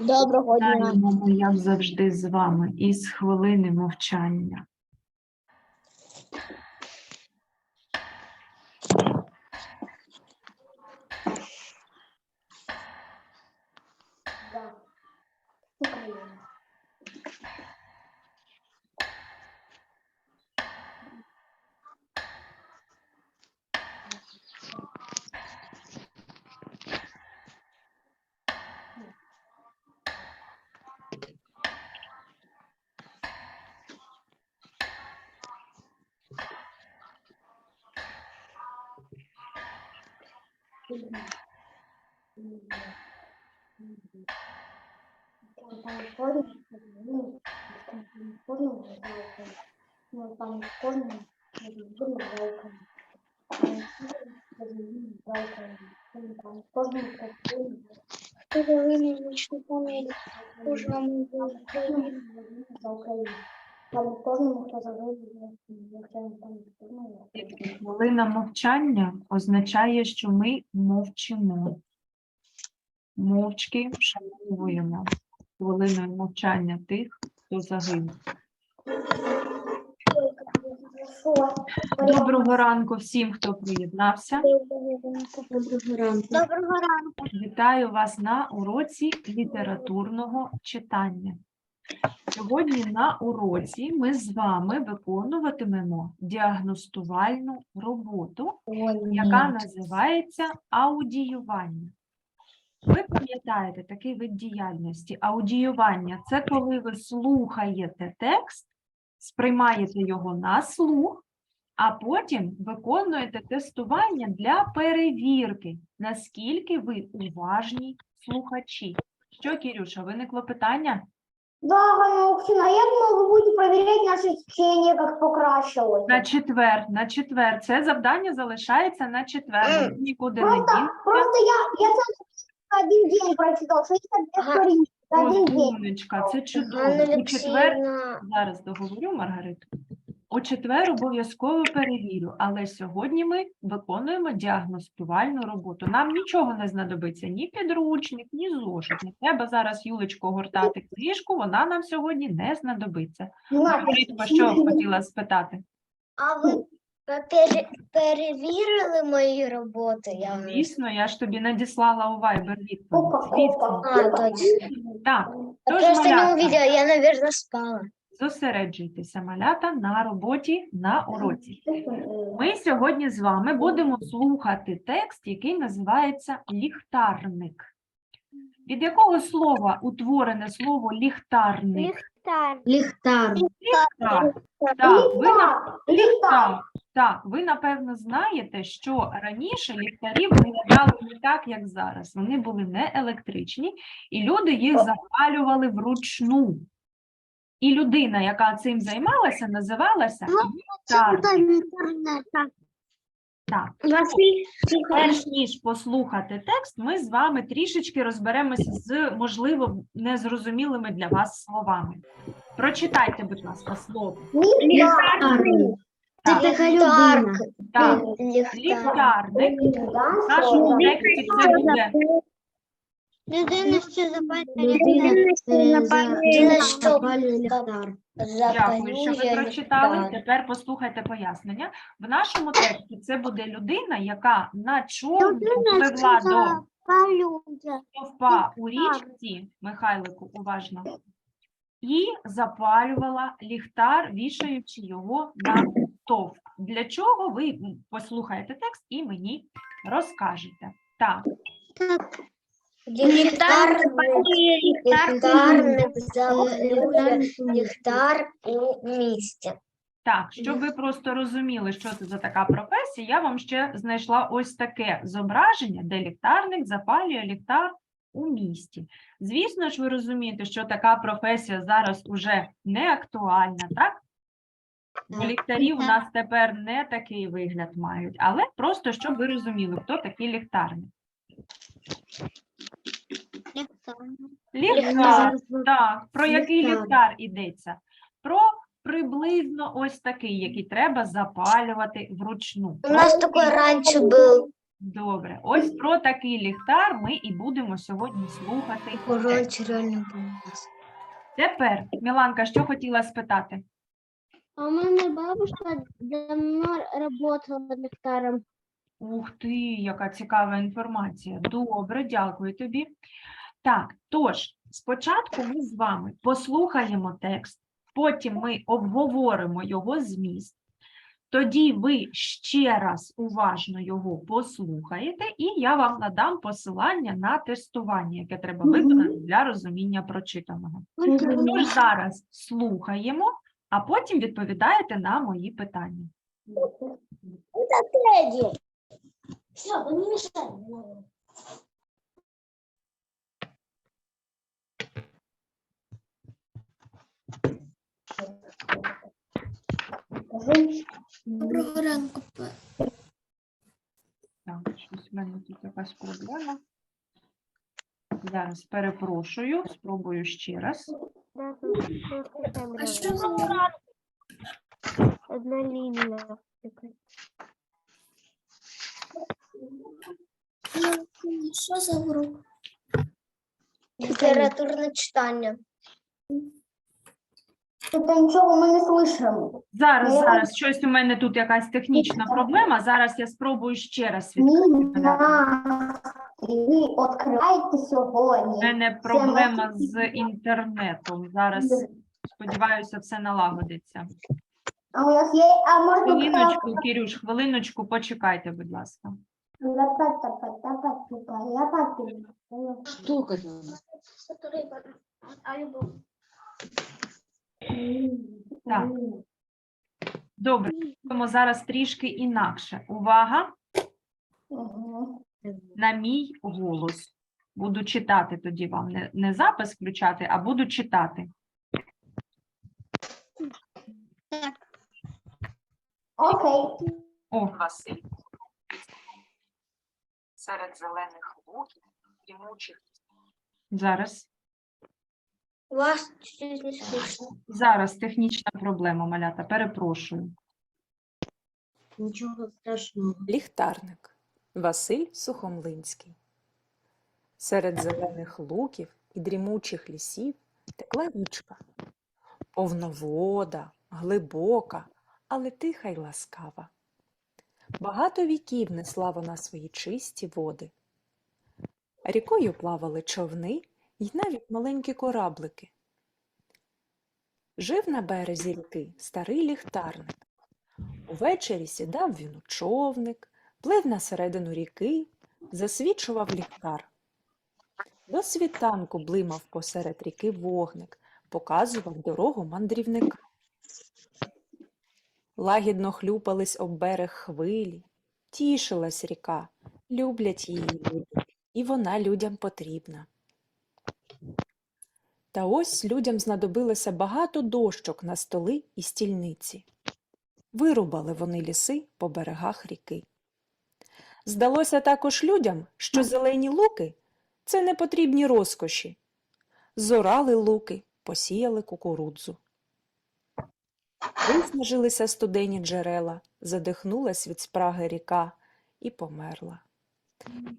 Доброго дня. Ми, як завжди, з вами із хвилини мовчання. Там форма, ну, там форма, ну, ну. Что-то вы не помнили. Уже вам Там кожному, хто там. Хвилина мовчання означає, що ми мовчимо. Мовчки вшановуємо хвилиною мовчання тих, хто загинув. Доброго ранку всім, хто приєднався. Доброго ранку. Доброго ранку. Вітаю вас на уроці літературного читання. Сьогодні на уроці ми з вами виконуватимемо діагностувальну роботу, яка називається аудіювання. Ви пам'ятаєте такий вид діяльності. Аудіювання це коли ви слухаєте текст, сприймаєте його на слух, а потім виконуєте тестування для перевірки, наскільки ви уважні слухачі. Що, Кірюша, виникло питання? Да, Ганна Оксана, як ви будете перевіряти наше чтення, як покращилось? На четвер, на четвер. Це завдання залишається на четвер. Ми Нікуди не Просто, просто я, я це один день прочитав, що це Ага. історії, один день. Розумничка, це чудово. У четвер Зараз договорю, Маргариту. У четвер обов'язково перевірю, але сьогодні ми виконуємо діагностувальну роботу. Нам нічого не знадобиться, ні підручник, ні зошит. Не треба зараз Юлечко гортати книжку, вона нам сьогодні не знадобиться. Маргаритко, що хотіла спитати? А ви пере- перевірили мої роботи? Я... Звісно, я ж тобі надіслала у Viber відповідь. Опа, опа. А, точно. Так, Я тож, просто не увидела, я, наверное, спала. Зосереджуйтеся, малята, на роботі, на уроці. Ми сьогодні з вами будемо слухати текст, який називається ліхтарник. Від якого слова утворене слово ліхтарник? Ліхтар. Ліхтар. Так, ви, Ліхтар, ліхтар. так, ви напевно знаєте, що раніше ліхтарі виглядали не так, як зараз. Вони були не електричні, і люди їх запалювали вручну. І людина, яка цим займалася, називалася ліхтарник. Так. Перш ніж послухати текст, ми з вами трішечки розберемося з, можливо, незрозумілими для вас словами. Прочитайте, будь ласка, слово. Ліхтар. Ліхтарник. Да, В нашому тексті це буде Людина, що запалює Людина, що Дякую, що ви прочитали. Тепер послухайте пояснення. В нашому тексті це буде людина, яка на човні пливла до стовпа у річці, Михайлику, уважно, і запалювала ліхтар, вішаючи його на стовп. Для чого ви послухаєте текст і мені розкажете? Так, Ліхтар, ліхтар не ліхтар у місті. так, щоб ви просто розуміли, що це за така професія, я вам ще знайшла ось таке зображення, де ліхтарник запалює ліхтар у місті. Звісно ж, ви розумієте, що така професія зараз уже не актуальна, так? Так. ліхтарі у нас тепер не такий вигляд мають, але просто щоб ви розуміли, хто такий ліхтарник. Ліхтар, так. Про який Ліхтар. йдеться? Про приблизно ось такий, який треба запалювати вручну. У нас такой раньше был. Добре. Ось про такий ліхтар ми і будемо сьогодні слухати. Короче, реально помилась. Тепер, Міланка, що хотіла спитати? А у мене бабушка давно работала ліхтарем. Ух ти, яка цікава інформація. Добре, дякую тобі. Так, тож, спочатку ми з вами послухаємо текст, потім ми обговоримо його зміст. Тоді ви ще раз уважно його послухаєте, і я вам надам посилання на тестування, яке треба виконати для розуміння прочитаного. Тож зараз слухаємо, а потім відповідаєте на мої питання. Все, не мешай. Доброго ранку. Так, щось в мене тут якась проблема. Зараз перепрошую, спробую ще раз. А що за Одна лінія. Що за урок? Літературне читання. Это ничего мы не слышим. Зараз, Ну, я зараз, щось у мене тут якась технічна проблема. Зараз я спробую ще раз відкрити. Ніна, ви відкривайте У сьогодні. мене проблема з інтернетом. Зараз, сподіваюся, все налагодиться. А у нас є, а можна Хвилиночку, Кірюш, хвилиночку, почекайте, будь ласка. Штука. Так. Добре, робимо зараз трішки інакше. Увага на мій голос. Буду читати тоді вам. Не, не запис включати, а буду читати. Окей. О, Василь. Серед зелених луків, і дрімучих. Зараз. Вас чуть не слышно. Зараз технічна проблема, малята. Перепрошую. Нічого страшного. Ліхтарник Василь Сухомлинський. Серед зелених луків і дрімучих лісів текла річка. Повновода, глибока, але тиха й ласкава. Багато віків несла вона свої чисті води. Рікою плавали човни й навіть маленькі кораблики. Жив на березі ріки старий ліхтарник. Увечері сідав він у човник, плив на середину ріки, засвічував ліхтар. До світанку блимав посеред ріки вогник, показував дорогу мандрівника. Лагідно хлюпались об берег хвилі, тішилась ріка, люблять її люди, і вона людям потрібна. Та ось людям знадобилося багато дощок на столи і стільниці. Вирубали вони ліси по берегах ріки. Здалося також людям, що зелені луки це непотрібні розкоші. Зорали луки, посіяли кукурудзу. Виснажилися студені джерела, задихнулась від спраги ріка і померла.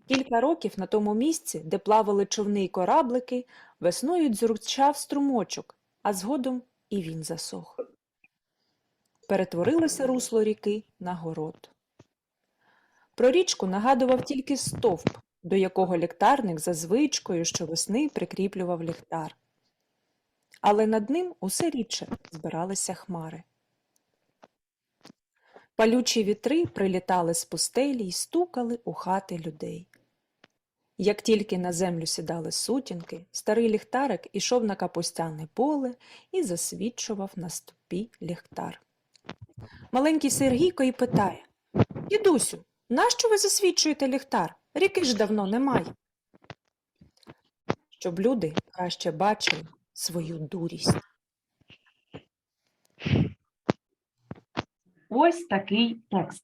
Кілька років на тому місці, де плавали човни й кораблики, весною дзюрчав струмочок, а згодом і він засох перетворилося русло ріки на город. Про річку нагадував тільки стовп, до якого ліхтарник за звичкою щовесни прикріплював ліхтар. Але над ним усе рідше збиралися хмари. Палючі вітри прилітали з пустелі й стукали у хати людей. Як тільки на землю сідали сутінки, старий ліхтарик ішов на капустяне поле і засвічував на ступі ліхтар. Маленький Сергійко і питає Дідусю, нащо ви засвічуєте ліхтар? Ріки ж давно немає. Щоб люди краще бачили свою дурість. Ось такий текст.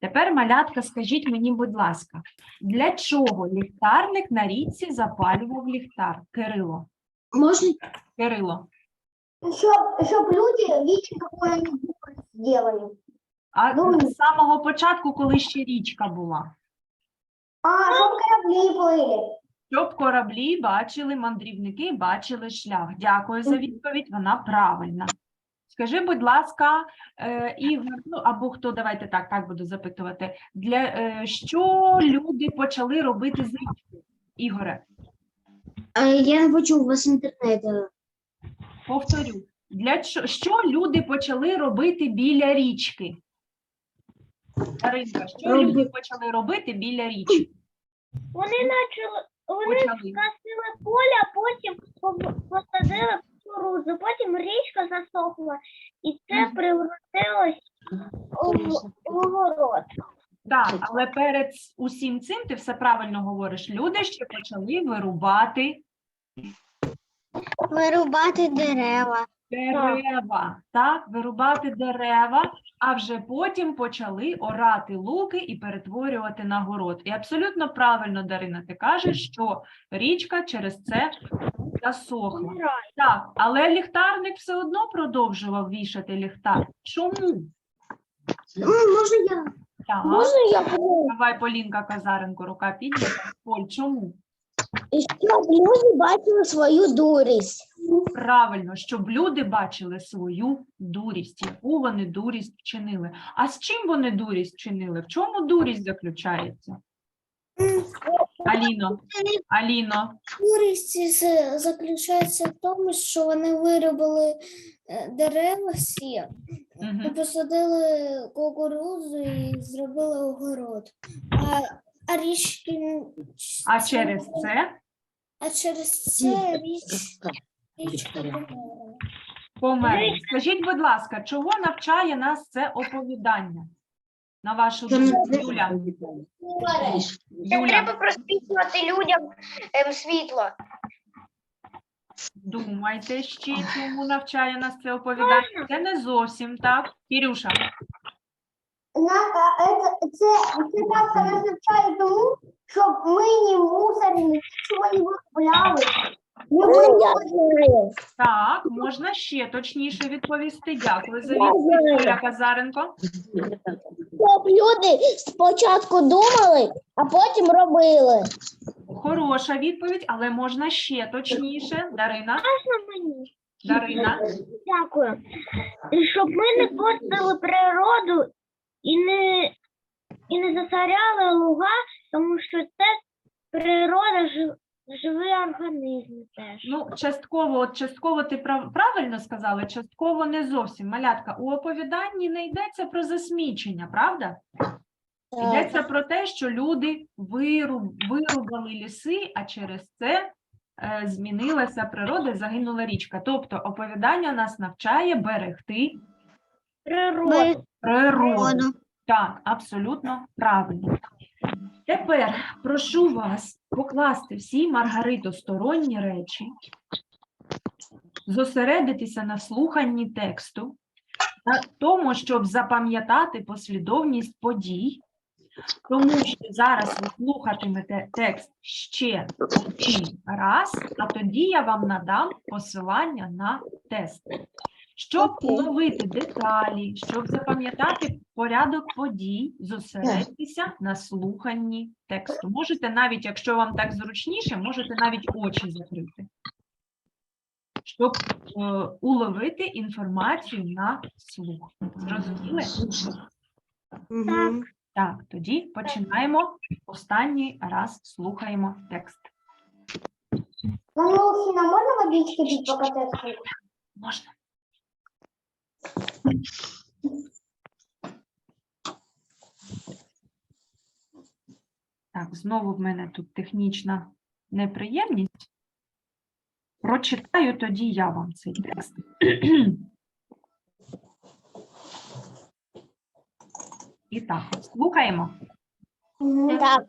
Тепер, малятка, скажіть мені, будь ласка, для чого ліхтарник на річці запалював ліхтар? Кирило. Можна Кирило. Щоб, щоб люди они глупость сделали. А Ну, з самого початку, коли ще річка була. А, щоб кораблі плили. Щоб кораблі бачили, мандрівники бачили шлях. Дякую за відповідь, вона правильна. Скажи, будь ласка, е, Ігор, ну або хто, давайте так, так буду запитувати. Для е, що люди почали робити з річкою? Ігоре, Я не почув вас інтернету. повторю. Для чо- що люди почали робити біля річки? Даринка, що Роби- люди почали робити біля річки? Вони почали, вони Почали. скосили поле, а потім посадили кукурудзу, потім річка засохла, і це Мгм. превратилось у город. Так, але перед усім цим ти все правильно говориш. Люди ще почали вирубати Вирубати дерева. Дерева, так, вирубати дерева, а вже потім почали орати луки і перетворювати на город. І абсолютно правильно, Дарина, ти кажеш, що річка через це засохла. Так, але ліхтарник все одно продовжував вішати ліхтар. Чому? Можна я? Так, я давай Полінка Казаренко, рука піднята. Поль, чому? Щоб люди бачили свою дурість. Правильно, щоб люди бачили свою дурість, яку вони дурість вчинили. А з чим вони дурість вчинили? В чому дурість заключається? Аліно, Аліно, Дурість з- заключається в тому, що вони виробили е, дерева всі, і угу. посадили кукурудзу і зробили огород. А, а річки а через це а через це річ, річка померла. померли. Скажіть, будь ласка, чого навчає нас це оповідання? На вашу думку, Юля? Юля, просвітлювати людям ем, світло. думайте ще, чому навчає нас це оповідання? Це не зовсім так. Кірюша, Знака, це, це, це казка нас навчає тому, щоб ми не мусорили, нічого не виробляли. Не виробляли. так, можна ще точніше відповісти. Дякую за відповідь, Юля Казаренко. Щоб люди спочатку думали, а потім робили. Хороша відповідь, але можна ще точніше. Дарина. Дарина. Дякую. Щоб ми не портили природу і не, і не засоряли луга, тому що це природа жив, живий організм теж. Ну, частково, от частково ти прав- правильно сказала, частково не зовсім. Малятка, у оповіданні не йдеться про засмічення, правда? Йдеться про те, що люди вируб, вирубали ліси, а через це е, змінилася природа загинула річка. Тобто оповідання нас навчає берегти Природа. природу. Так, абсолютно правильно. Тепер прошу вас покласти всі маргаритосторонні речі, зосередитися на слуханні тексту, на тому, щоб запам'ятати послідовність подій, тому що зараз ви слухатимете текст ще один раз, а тоді я вам надам посилання на тест. Щоб уловити деталі, щоб запам'ятати порядок подій, зосередьтеся на слуханні тексту. Можете навіть, якщо вам так зручніше, можете навіть очі закрити, щоб е, уловити інформацію на слух. Зрозуміли? Так. Так, тоді починаємо. Останній раз слухаємо текст. Мамусіна, можна водички під покатати? Можна. Так, знову в мене тут технічна неприємність. Прочитаю тоді я вам цей текст. І так, слухаємо. Так.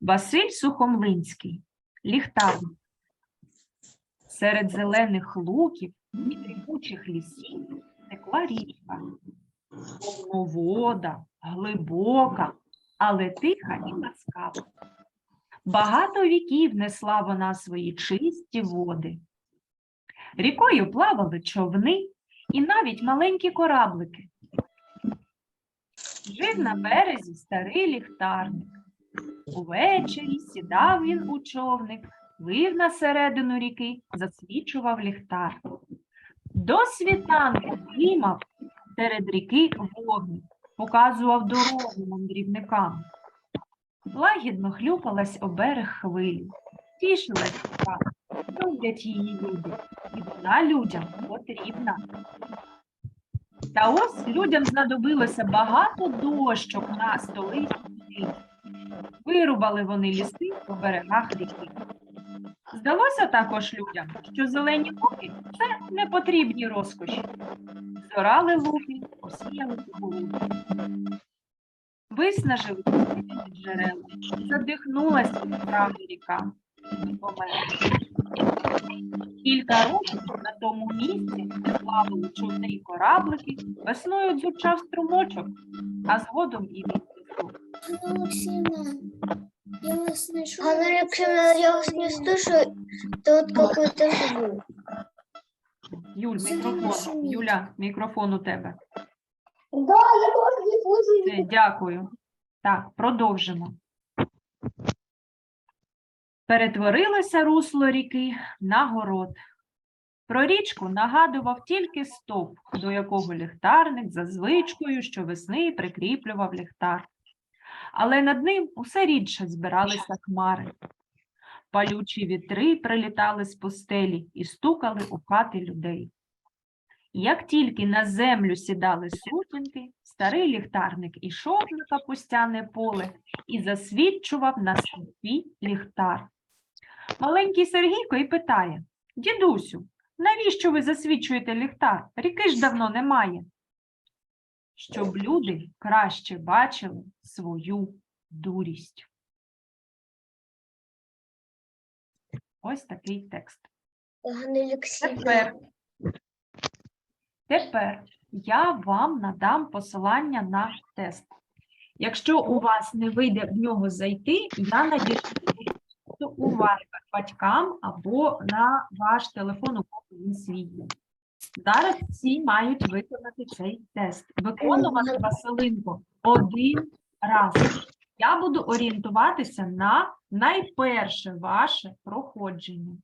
Василь Сухомлинський, ліхтарник. Серед зелених луків і дрібучих лісів текла річка. Повновода, глибока, але тиха і ласкава. Багато віків несла вона свої чисті води. Рікою плавали човни і навіть маленькі кораблики. Жив на березі старий ліхтарник. Увечері сідав він у човник, вив на середину ріки, засвічував ліхтар. До світанку блимав серед ріки вогник, показував дорогу мандрівникам. Лагідно хлюпалась о берег хвилі, тішилась ріка, люблять її люди, і вона людям потрібна. Та ось людям знадобилося багато дощок на столиці. Вирубали вони ліси по берегах ріки. Здалося також людям, що зелені луки це непотрібні розкоші. Зорали луки, посіяли поголубки. Виснажили джерела, задихнулася спраги ріка. і померла. Кілька років на тому місці, де плавали човни й кораблики, весною дзюрчав струмочок, а згодом і Олексіївна, я вас знайшла. Ганна Алексеевна, я вас не слышу. Тут какой-то звук. Юль, мікрофон. Юля, мікрофон у тебе. Да, я тоже не слышу. Все, дякую. Так, продовжимо. Перетворилося русло ріки на город. Про річку нагадував тільки стовп, до якого ліхтарник за звичкою щовесни прикріплював ліхтар. Але над ним усе рідше збиралися хмари. Палючі вітри прилітали з постелі і стукали у хати людей. Як тільки на землю сідали сутінки, старий ліхтарник ішов на капустяне поле і засвідчував на свій ліхтар. Маленький Сергійко і питає: Дідусю, навіщо ви засвічуєте ліхтар? Ріки ж давно немає. Щоб люди краще бачили свою дурість. Ось такий текст. Тепер, тепер я вам надам посилання на тест. Якщо у вас не вийде в нього зайти, я надішлю у вас батькам або на ваш телефон, у кого він свій. Зараз всі мають виконати цей тест. Виконувати Василинко один раз. Я буду орієнтуватися на найперше ваше проходження.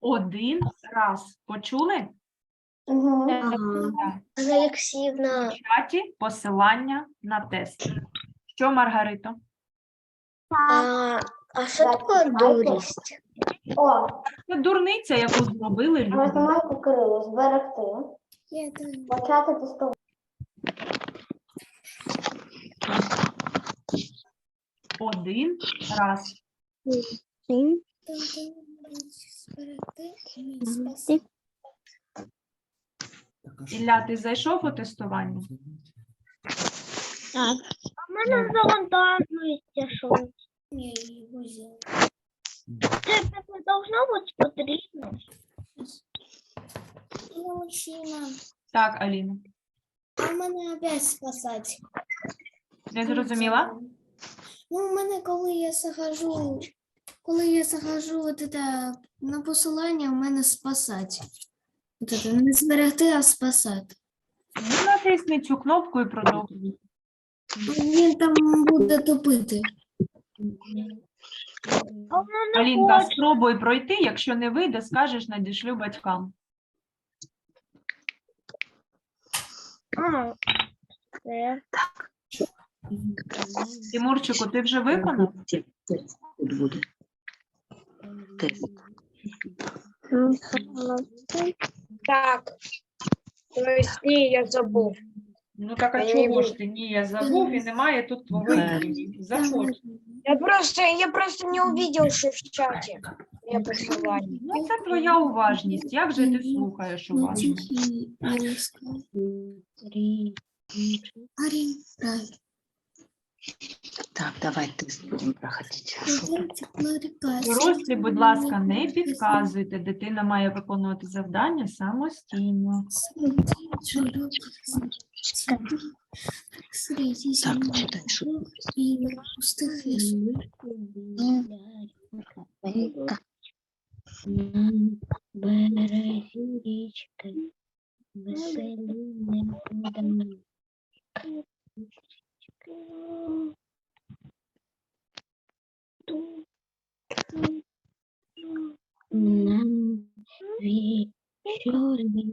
Один раз. Почули? Так. В чаті посилання на тест. Що, Маргарито? А, а что такое дуристь? О, Це дурниця, яку зробили люди. математику Кирилу, зберегти. Я. Почати тестувати. Один раз. Спасти. Ілля, ти зайшов у тестування? А в мене завантажується щось. Я його взяла. Це так не должно бути потрібно. Ганна Олексіївна, Так, Аліна. а мене опять спасати. Не зрозуміла? Ну, у мене, коли я захожу, коли я захожу от это, на посилання, у мене спасати. От это, не зберегти, а спасати. Ну, натисни цю кнопку і продовжуй. Він там буде тупити. Алінка, спробуй пройти. Якщо не вийде, скажеш, надішлю батькам. А, це. Тимурчику, ти вже виконав? Буде. Тест. Так. Ні, я забув. Ну так а чого ж ти? Ні, я забув і немає тут твого імені. Заходь. Я просто, я просто не увидел, что в чате. Я посылание. Ну, це твоя уважність. Як же ти слухаєш Ну, уважно? Іриска. Так, давай тест будемо проходити. Дорослі, будь ласка, не підказуйте. Дитина має виконувати завдання самостійно. Так, читай, що. Березі річки, веселі нам вечером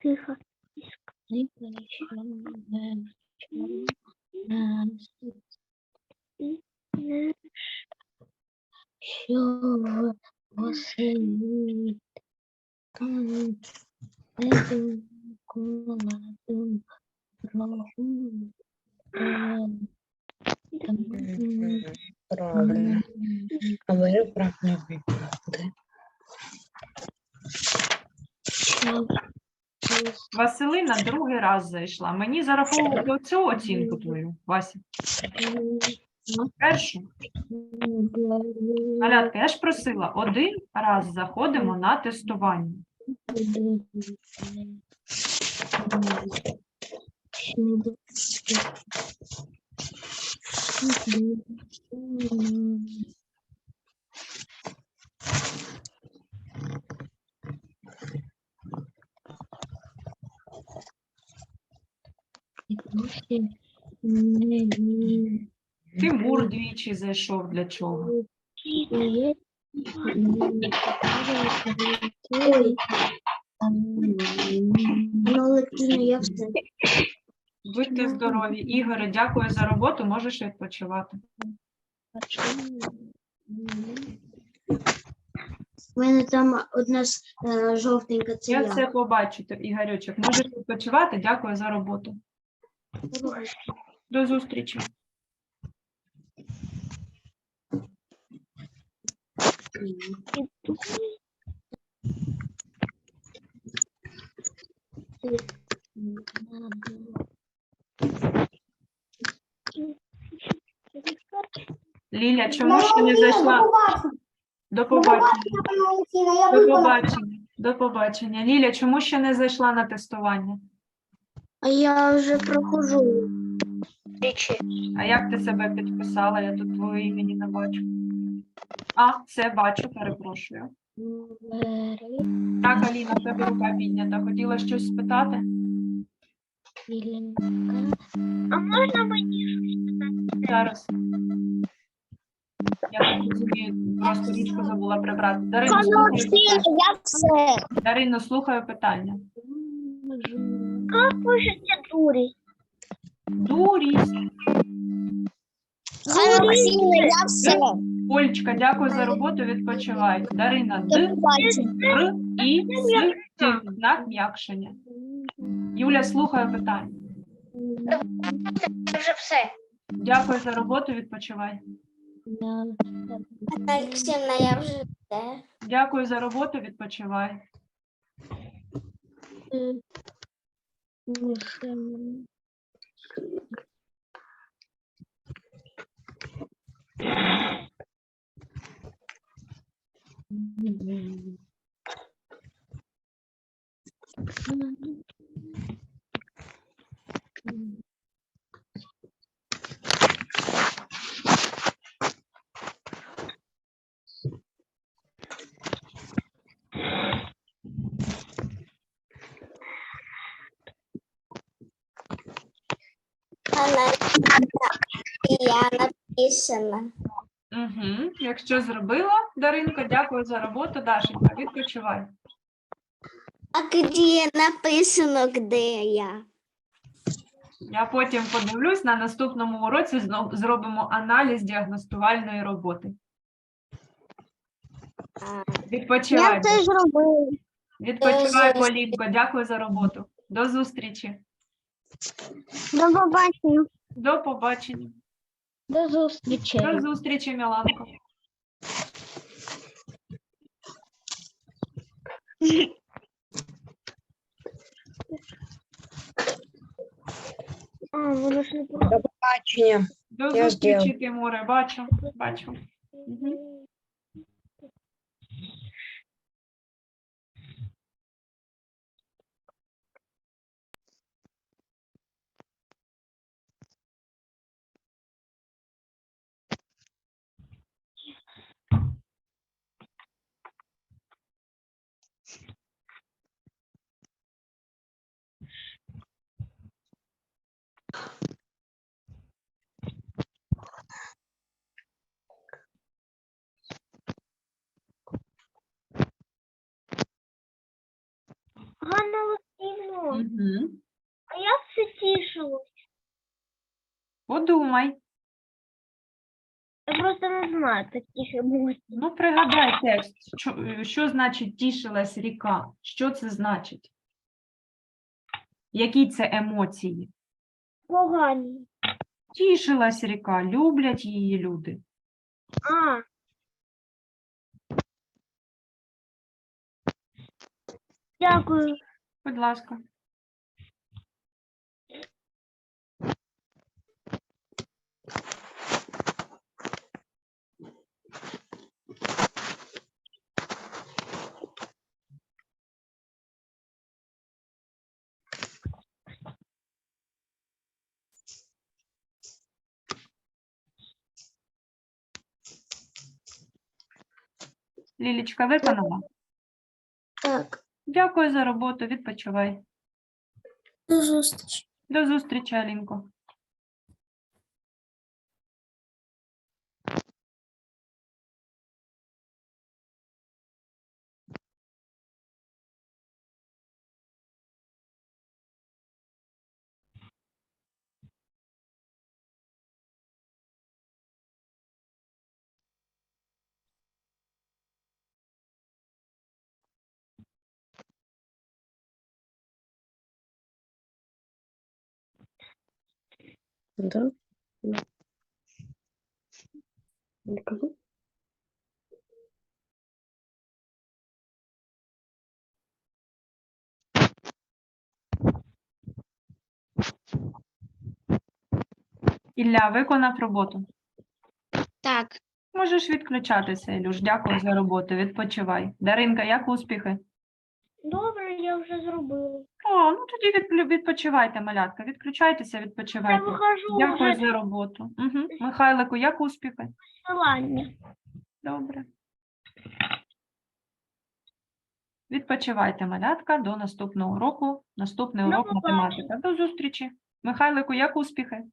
тихо искрыпающим нас и наш все восемь этим голодом рогом Правильно. Говорю правильно выбрал, да? Василина другий раз зайшла. Мені зараховувати оцю оцінку твою, Вася. Першу. Малятка, я ж просила, один раз заходимо на тестування. Тимур двічі зайшов для чого? Молодчина, я все. Будьте здорові. Ігоре, дякую за роботу, можеш відпочивати. У мене там одна е, жовтенька це Я я. це побачу, Ігорючок. Можеш відпочивати, дякую за роботу. До зустрічі. Ліля, чому ще не зайшла? До побачення. До побачення. До побачення. Ліля, чому ще не зайшла на тестування? А я вже проходжу. А як ти себе підписала? Я тут твого імені не бачу. А, все бачу, перепрошую. Так, Аліна, в тебе рука піднята. Хотіла щось спитати? А можна мені Зараз. Я розумію, просто річку забула прибрати. Дарина, слухаю я все. Дарино, слухаю питання. Как пишеться дурі? Дурість. Олексійна, я все. Олечка, дякую за роботу, відпочивай. Дарина, Д, Р, І, С, Т. Знак м'якшення. Юля, слухаю питання. Вже все. Дякую за роботу, відпочивай. Олексійна, я вже все. Дякую за роботу, відпочивай. Я написана. Угу. Якщо зробила, Даринко, дякую за роботу. Дашенька, відпочивай. А где написано, где я? Я потім подивлюсь, на наступному уроці зробимо аналіз діагностувальної роботи. Відпочивай. зробила. Відпочивай, Полінко. Дякую за роботу. До зустрічі. До побачення. До побачення. До зустрічі. До зустрічі, Міланко. А, воно ж не Бачення. До Я зустрічі, зробила. Тимуре. Бачу. Бачу. Мгм. тішилось. Подумай. Я просто не знаю таких емоцій. Ну, пригадай текст. Що, що значить тішилась ріка? Що це значить? Які це емоції? Погані. Тішилась ріка, люблять її люди. А. Дякую. Будь ласка. Лілічка виконала? Так, Дякую за роботу. Відпочивай. до зустрічі. До зустрічі, Алінко. Да? Никого? Ілля виконав роботу. Так, Можеш відключатися, Ілюш. Дякую за роботу. Відпочивай. Даринка, як успіхи? Добре, я вже зробила. О, ну тоді відпочивайте, малятка. Відключайтеся, Я відпочивайте. Дякую вже за роботу. Угу. Михайлику, як успіхи? посилання. Добре. Відпочивайте, малятка, до наступного уроку. Наступний До урок математика. До зустрічі. Михайлику, як успіхи?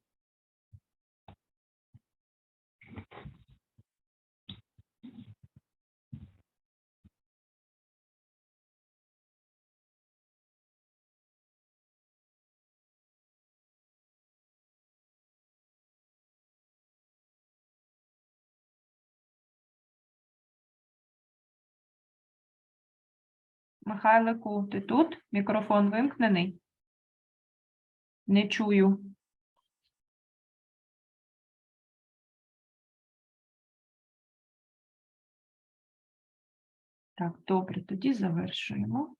Михайлику, ти тут? Мікрофон вимкнений? Не чую. Так, добре, тоді завершуємо.